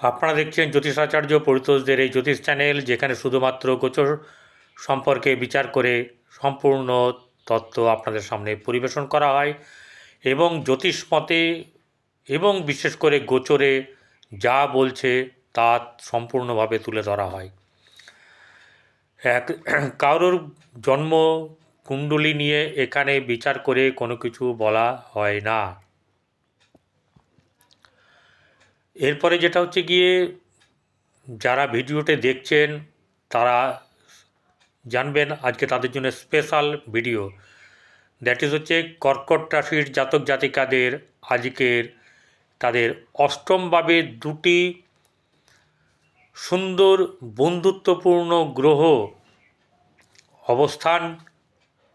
আপনারা দেখছেন জ্যোতিষাচার্য পরিতোষদের এই জ্যোতিষ চ্যানেল, যেখানে শুধুমাত্র গোচর সম্পর্কে বিচার করে সম্পূর্ণ তত্ত্ব আপনাদের সামনে পরিবেশন করা হয় এবং জ্যোতিষ মতে এবং বিশেষ করে গোচরে যা বলছে তা সম্পূর্ণভাবে তুলে ধরা হয়। এক, কারোর জন্ম কুণ্ডলী নিয়ে এখানে বিচার করে কোনো কিছু বলা হয় না। এরপরে যেটা হচ্ছে গিয়ে যারা ভিডিওতে দেখছেন, তারা জানবেন আজকে তাদের জন্য স্পেশাল ভিডিও দ্যাট ইজ হচ্ছে কর্কট রাশির জাতক জাতিকাদের আজকের তাদের অষ্টমভাবে দুটি সুন্দর বন্ধুত্বপূর্ণ গ্রহ অবস্থান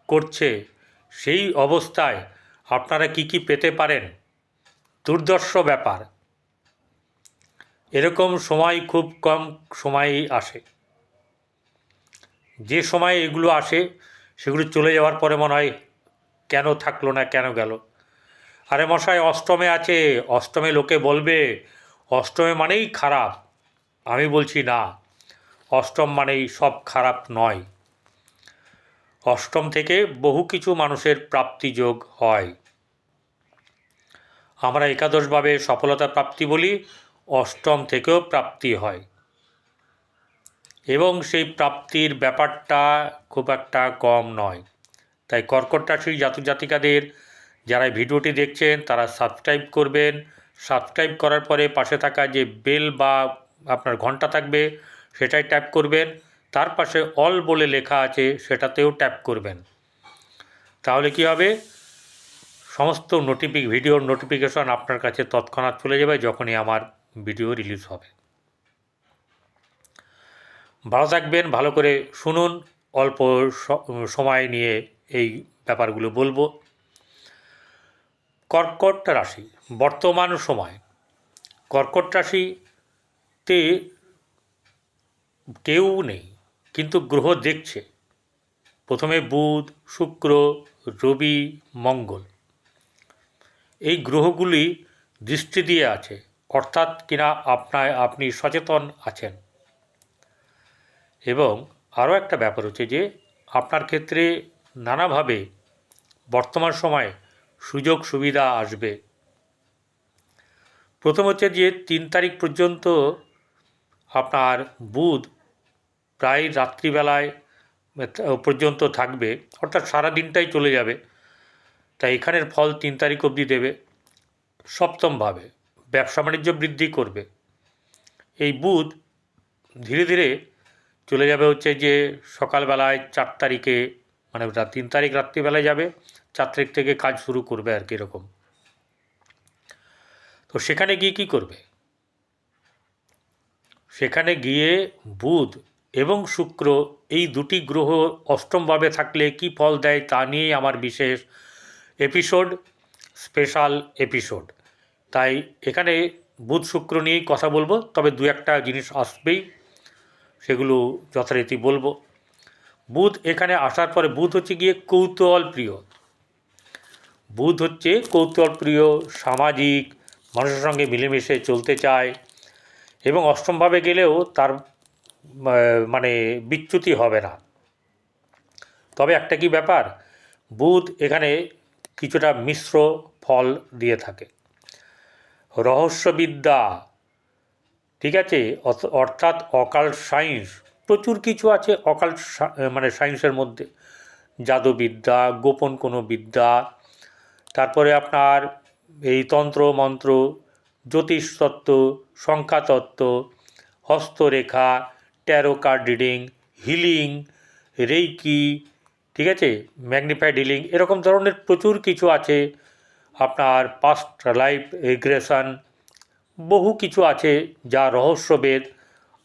করছে। সেই অবস্থায় আপনারা কি কি পেতে পারেন? দুর্দর্শ ব্যাপার। এরকম সময় খুব কম সময়ই আসে। যে সময় এগুলো আসে, সেগুলো চলে যাওয়ার পরে মনে হয় কেন থাকল না, কেন গেল? আরে মশাই, অষ্টমে আছে, অষ্টমে লোকে বলবে, অষ্টমে মানেই খারাপ। আমি বলছি না, অষ্টম মানেই সব খারাপ নয়। অষ্টম থেকে বহু কিছু মানুষের প্রাপ্তিযোগ হয়। আমরা একাদশভাবে সফলতা প্রাপ্তি বলি অষ্টম থেকেও প্রাপ্তি হয়। এবং সেই প্রাপ্তির ব্যাপারটা খুব একটা কম নয়। তাই কর্কট রাশির জাতক জাতিকাদের যারা ভিডিওটি দেখছেন, তারা সাবস্ক্রাইব করবেন। সাবস্ক্রাইব করার পরে পাশে থাকা যে বেল বা আপনার ঘণ্টা থাকবে, সেটাই ট্যাপ করবেন। তার পাশে অল বলে লেখা আছে, সেটাতেও ট্যাপ করবেন। তাহলে কি হবে? সমস্ত নোটিফিক ভিডিওর নোটিফিকেশন আপনার কাছে তৎক্ষণাৎ চলে যাবে, যখনই আমার ভিডিও রিলিজ হবে। ভালো থাকবেন, ভালো করে শুনুন, অল্প সময় নিয়ে এই ব্যাপারগুলো বলব। কর্কট রাশি, বর্তমান সময়। কর্কট রাশিতে কেউ নেই, কিন্তু গ্রহ দেখছে। প্রথমে বুধ, শুক্র, রবি, মঙ্গল। এই গ্রহগুলি দৃষ্টি দিয়ে আছে। অর্থাৎ কিনা আপনায় আপনি সচেতন আছেন। এবং আরও একটা ব্যাপার হচ্ছে যে, আপনার ক্ষেত্রে নানাভাবে বর্তমান সময়ে সুযোগ সুবিধা আসবে। প্রথম হচ্ছে যে, তিন তারিখ পর্যন্ত আপনার বুধ প্রায় রাত্রিবেলায় পর্যন্ত থাকবে, অর্থাৎ সারা দিনটাই চলে যাবে। তাই এখানের ফল তিন তারিখ অবধি দেবে, সপ্তমভাবে। ব্যবসা বাণিজ্য বৃদ্ধি করবে। এই বুধ ধীরে ধীরে চলে যাবে হচ্ছে যে সকালবেলায় চার তারিখে মানে তিন তারিখ রাত্রিবেলায় যাবে, চার তারিখ থেকে কাজ শুরু করবে আর কি এরকম। তো সেখানে গিয়ে কী করবে? সেখানে গিয়ে বুধ এবং শুক্র এই দুটি গ্রহ অষ্টমভাবে থাকলে কি ফল দেয় তা নিয়েই আমার বিশেষ এপিসোড, স্পেশাল এপিসোড। তাই এখানে বুধ শুক্র নিয়েই কথা বলব, তবে দু একটা জিনিস আসবেই, সেগুলো যথারীতি বলব। বুধ এখানে আসার পরে, বুধ হচ্ছে গিয়ে কৌতূহল প্রিয় বুধ হচ্ছে কৌতূহল প্রিয় সামাজিক, মানুষের সঙ্গে মিলেমিশে চলতে চায়, এবং অষ্টমভাবে গেলেও তার মানে বিচ্যুতি হবে না। তবে একটা কি ব্যাপার, বুধ এখানে কিছুটা মিশ্র ফল দিয়ে থাকে। রহস্যবিদ্যা। ঠিক আছে? অর্থাৎ অকাল সায়েন্স প্রচুর কিছু আছে অকাল মানে সায়েন্সের মধ্যে। জাদুবিদ্যা, গোপন কোনো বিদ্যা, তারপরে আপনার এই তন্ত্র, মন্ত্র জ্যোতিষতত্ত্ব সংখ্যাতত্ত্ব হস্তরেখা tarot card reading healing reiki ঠিক আছে? ম্যাগনিফাইড হিলিং এরকম ধরনের প্রচুর কিছু আছে। আপনার পাস্ট লাইফ রিগ্রেশন বহু কিছু আছে যা রহস্যবেদ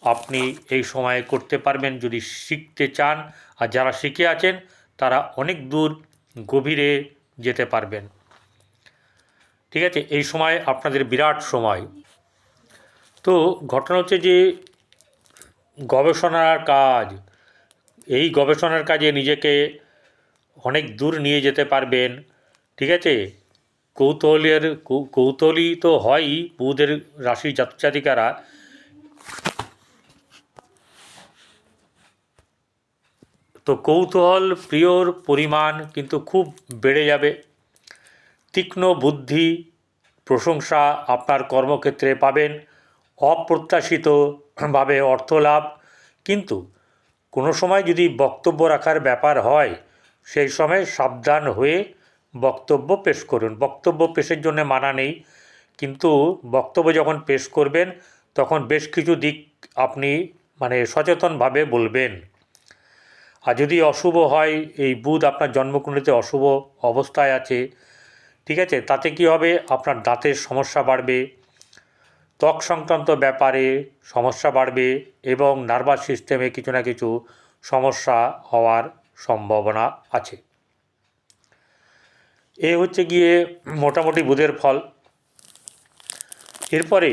আপনি এই সময়ে করতে পারবেন যদি শিখতে চান। আর যারা শিখে আছেন, তারা অনেক দূর গভীরে যেতে পারবেন। ঠিক আছে, এই সময় আপনাদের বিরাট সময়। তো ঘটনা হচ্ছে যে, গবেষণার কাজ, এই গবেষণার কাজে নিজেকে অনেক দূর নিয়ে যেতে পারবেন। ঠিক আছে? কৌতূহলের, কৌ- কৌতূহলী তো হয়ই বুধের রাশি জাতজাতিকারা। তো কৌতূহল, প্রিয়র পরিমাণ কিন্তু খুব বেড়ে যাবে। তীক্ষ্ণ বুদ্ধি, প্রশংসা আপনার কর্মক্ষেত্রে পাবেন। অপ্রত্যাশিতভাবে অর্থ লাভ। কিন্তু কোনো সময় যদি বক্তব্য রাখার ব্যাপার হয়, সেই সময় সাবধান হয়ে বক্তব্য পেশ করুন। বক্তব্য পেশের জন্য মানা নেই। কিন্তু বক্তব্য যখন পেশ করবেন, তখন বেশ কিছু দিক আপনি মানে সচেতনভাবে বলবেন। আর যদি অশুভ হয়, এই বুধ আপনার জন্মকুণ্ডলিতে অশুভ অবস্থায় আছে, ঠিক আছে? তাতে কি হবে? আপনার দাঁতের সমস্যা বাড়বে, ত্বক সংক্রান্ত ব্যাপারে সমস্যা বাড়বে এবং নার্ভাস সিস্টেমে কিছু না কিছু সমস্যা হওয়ার সম্ভাবনা আছে। এ হচ্ছে গিয়ে মোটামুটি বুধের ফল। এরপরে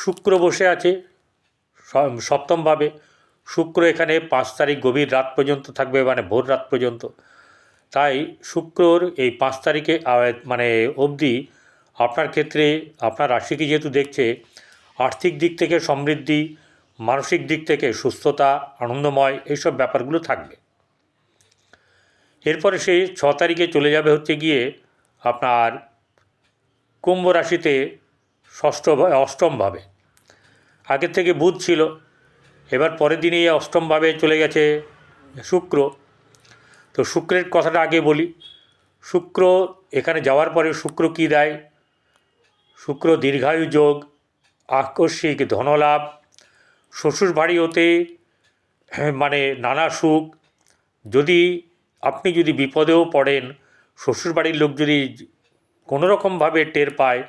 শুক্র বসে আছে সপ্তমভাবে শুক্র এখানে পাঁচ তারিখ গভীর রাত পর্যন্ত থাকবে মানে ভোর রাত পর্যন্ত। তাই শুক্রর এই পাঁচ তারিখে মানে অবধি আপনার ক্ষেত্রে, আপনার রাশিকে যেহেতু দেখছে, আর্থিক দিক থেকে সমৃদ্ধি, মানসিক দিক থেকে সুস্থতা, আনন্দময়, এইসব ব্যাপারগুলো থাকবে। এরপরে সে ছ তারিখে চলে যাবে হচ্ছে গিয়ে আপনার কুম্ভ রাশিতে ষষ্ঠ অষ্টমভাবে। আগের থেকে বুধ ছিল, এবার পরের দিনই অষ্টমভাবে চলে গেছে শুক্র। তো শুক্রের কথাটা আগে বলি, শুক্র এখানে যাওয়ার পরে শুক্র কী দেয়? শুক্র দীর্ঘায়ু যোগ, আকস্মিক ধনলাভ, শ্বশুর বাড়ি হতে মানে নানা সুখ। যদি আপনি যদি বিপদেও পড়েন শ্বশুরবাড়ির লোক যদি কোনো রকমভাবে টের পায়,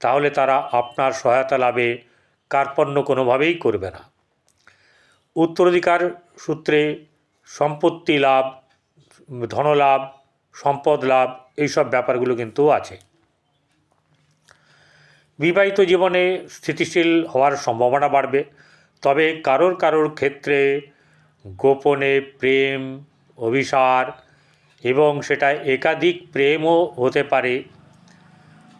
তাহলে তারা আপনার সহায়তা লাভে কার্পণ্য কোনোভাবেই করবে না। উত্তরাধিকার সূত্রে সম্পত্তি লাভ ধনলাভ সম্পদ লাভ, এইসব ব্যাপারগুলো কিন্তু আছে। বিবাহিত জীবনে স্থিতিশীল হওয়ার সম্ভাবনা বাড়বে, তবে কারোর কারোর ক্ষেত্রে গোপনে প্রেম, অভিসার এবং সেটা একাধিক প্রেমও হতে পারে।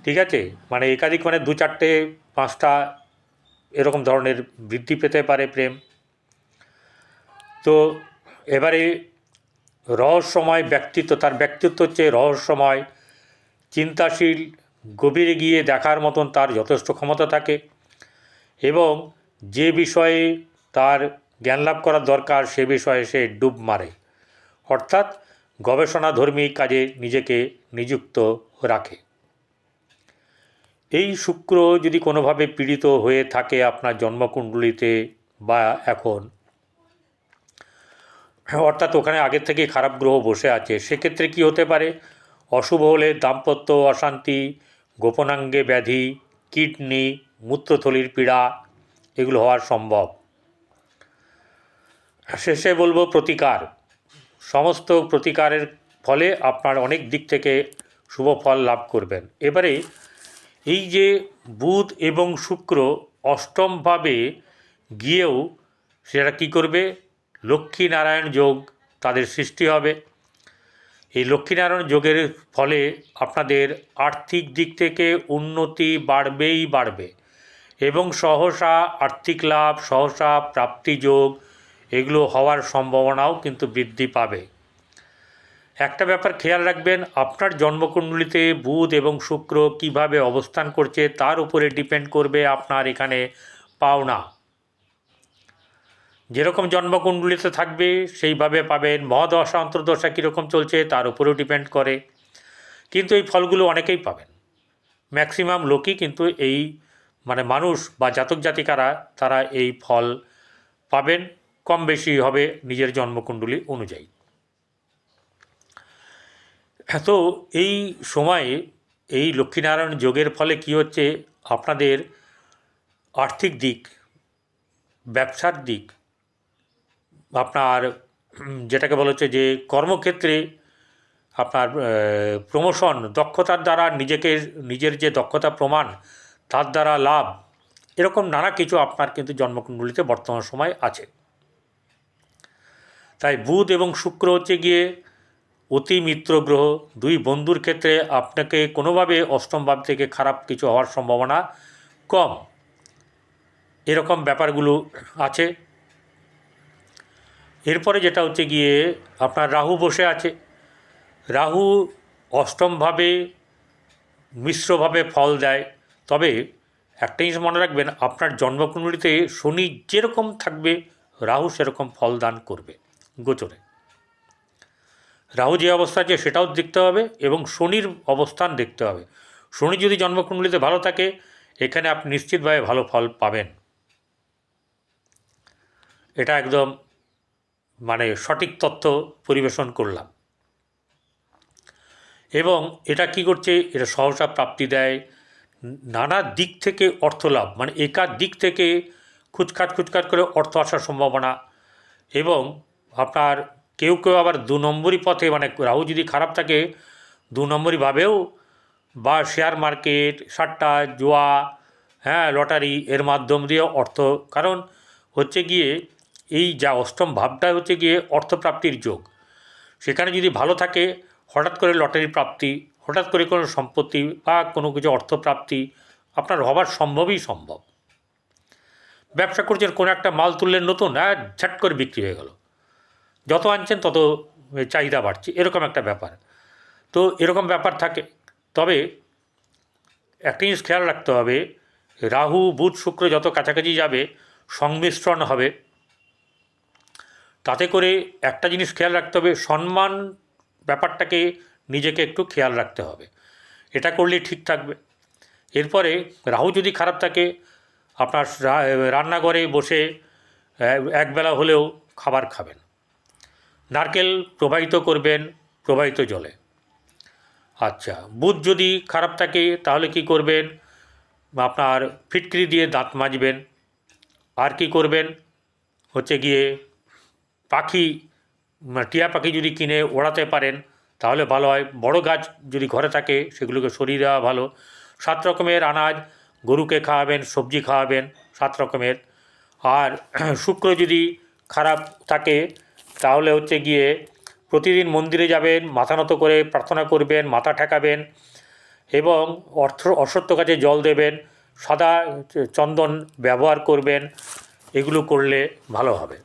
ঠিক আছে? মানে একাধিক মানে দু চারটে, পাঁচটা এরকম ধরনের বৃদ্ধি পেতে পারে প্রেম। তো এবারে রহস্যময় ব্যক্তিত্ব, তার ব্যক্তিত্ব হচ্ছে রহস্যময়, চিন্তাশীল, গভীরে গিয়ে দেখার মতন তার যথেষ্ট ক্ষমতা থাকে এবং যে বিষয়ে তার জ্ঞান লাভ করার দরকার সে বিষয়ে সে ডুব মারে। অর্থাৎ গবেষণাধর্মী কাজে নিজেকে নিযুক্ত রাখে। এই শুক্র যদি কোনোভাবে পীড়িত হয়ে থাকে আপনার জন্মকুণ্ডলিতে বা এখন, অর্থাৎ ওখানে আগের থেকে খারাপ গ্রহ বসে আছে, সেক্ষেত্রে কি হতে পারে? অশুভ হলে দাম্পত্য অশান্তি, গোপনাঙ্গে ব্যাধি, কিডনি, মূত্রথলির পীড়া, এগুলো হওয়ার সম্ভব। শেষে বলব প্রতিকার। সমস্ত প্রতিকারের ফলে আপনার অনেক দিক থেকে শুভ ফল লাভ করবেন। এবারে এই যে বুধ এবং শুক্র অষ্টমভাবে গিয়েও সেটা কী করবে? লক্ষ্মীনারায়ণ যোগ তাদের সৃষ্টি হবে। এই লক্ষ্মীনারায়ণ যোগের ফলে আপনাদের আর্থিক দিক থেকে উন্নতি বাড়বেই বাড়বে এবং সহসা আর্থিক লাভ, সহসা প্রাপ্তি যোগ এগুলো হওয়ার সম্ভাবনাও কিন্তু বৃদ্ধি পাবে। একটা ব্যাপার খেয়াল রাখবেন, আপনার জন্মকুণ্ডলিতে বুধ এবং শুক্র কীভাবে অবস্থান করছে তার উপরে ডিপেন্ড করবে আপনার এখানে পাওনা। যেরকম জন্মকুণ্ডলিতে থাকবে, সেইভাবে পাবেন, মহাদশা, অন্তর্দশা কীরকম চলছে তার উপরেও ডিপেন্ড করে। কিন্তু এই ফলগুলো অনেকেই পাবেন। ম্যাক্সিমাম লোকই কিন্তু এই মানে মানুষ বা জাতক জাতিকারা, তারা এই ফল পাবেন। কম বেশি হবে নিজের জন্মকুণ্ডলী অনুযায়ী। তো এই সময়ে এই লক্ষ্মীনারায়ণ যোগের ফলে কি হচ্ছে? আপনাদের আর্থিক দিক, ব্যবসার দিক, আপনার যেটাকে বলা হচ্ছে যে কর্মক্ষেত্রে আপনার প্রমোশন দক্ষতার দ্বারা নিজেকে, নিজের যে দক্ষতা প্রমাণ, তার দ্বারা লাভ, এরকম নানা কিছু আপনার কিন্তু জন্মকুণ্ডলিতে বর্তমান সময় আছে। তাই বুধ এবং শুক্র হচ্ছে গিয়ে অতি মিত্র গ্রহ। দুই বন্ধুর ক্ষেত্রে আপনাকে কোনোভাবে অষ্টম ভাব থেকে খারাপ কিছু হওয়ার সম্ভাবনা কম। এরকম ব্যাপারগুলো আছে। এরপরে যেটা হচ্ছে গিয়ে আপনার রাহু বসে আছে। রাহু অষ্টমভাবে মিশ্রভাবে ফল দেয়। তবে একটা জিনিস মনে রাখবেন, আপনার জন্মকুণ্ডলিতে শনি যেরকম থাকবে, রাহু সেরকম ফল দান করবে। গোচরে। রাহু যে অবস্থা আছে সেটাও দেখতে হবে এবং শনির অবস্থান দেখতে হবে। শনি যদি জন্মকুণ্ডলিতে ভালো থাকে, এখানে আপনি নিশ্চিতভাবে ভালো ফল পাবেন। এটা একদম মানে সঠিক তথ্য পরিবেশন করলাম। এবং এটা কি করছে, এটা সহসা প্রাপ্তি দেয়। নানা দিক থেকে অর্থ লাভ মানে একার দিক থেকে খুচখাট খুচখাট করে অর্থ আসার সম্ভাবনা। এবং আপনার কেউ কেউ আবার দু নম্বরই পথে মানে রাহু যদি খারাপ থাকে, দু নম্বরইভাবেও বা শেয়ার মার্কেট সাট্টা, জুয়া হ্যাঁ লটারি এর মাধ্যম দিয়ে অর্থ, কারণ হচ্ছে গিয়ে এই যা অষ্টম ভাবটা হচ্ছে গিয়ে অর্থপ্রাপ্তির যোগ। সেখানে যদি ভালো থাকে, হঠাৎ করে লটারি প্রাপ্তি, হঠাৎ করে কোনো সম্পত্তি বা কোনো কিছু অর্থপ্রাপ্তি আপনার হবার সম্ভবই সম্ভব। ব্যবসা করছেন, কোনো একটা মাল তুললেন নতুন হ্যাঁ ঝাট করে বিক্রি হয়ে গেল। যত আনছেন তত চাহিদা বাড়ছে। এরকম একটা ব্যাপার। তো এরকম ব্যাপার থাকে। তবে একটা জিনিস খেয়াল রাখতে হবে, রাহু, বুধ, শুক্র যত কাছাকাছি যাবে, সংমিশ্রণ হবে। তাতে করে একটা জিনিস খেয়াল রাখতে হবে, সম্মান ব্যাপারটাকে নিজেকে একটু খেয়াল রাখতে হবে। এটা করলে ঠিক থাকবে। এরপরে রাহু যদি খারাপ থাকে, আপনার রান্নাঘরে বসে একবেলা হলেও খাবার খাবেন। নারকেল প্রবাহিত করবেন, প্রবাহিত জলে। আচ্ছা বুধ যদি খারাপ থাকে, তাহলে কি করবেন? আপনার ফিটকিরি দিয়ে দাঁত মাজবেন। আর কি করবেন? হচ্ছে গিয়ে পাখি মানে টিয়া পাখি যদি কিনে ওড়াতে পারেন, তাহলে ভালো হয়। বড় গাছ যদি ঘরে থাকে, সেগুলোকে সরিয়ে দেওয়া ভালো। সাত রকমের আনাজ, গরুকে খাওয়াবেন, সবজি খাওয়াবেন, সাত রকমের। আর শুক্র যদি খারাপ থাকে তাহলে হচ্ছে গিয়ে প্রতিদিন মন্দিরে যাবেন, মাথা নত করে প্রার্থনা করবেন, মাথা ঠেকাবেন এবং অর্থ, অসত্য কাছে জল দেবেন, সাদা চন্দন ব্যবহার করবেন, এগুলো করলে ভালো হবে।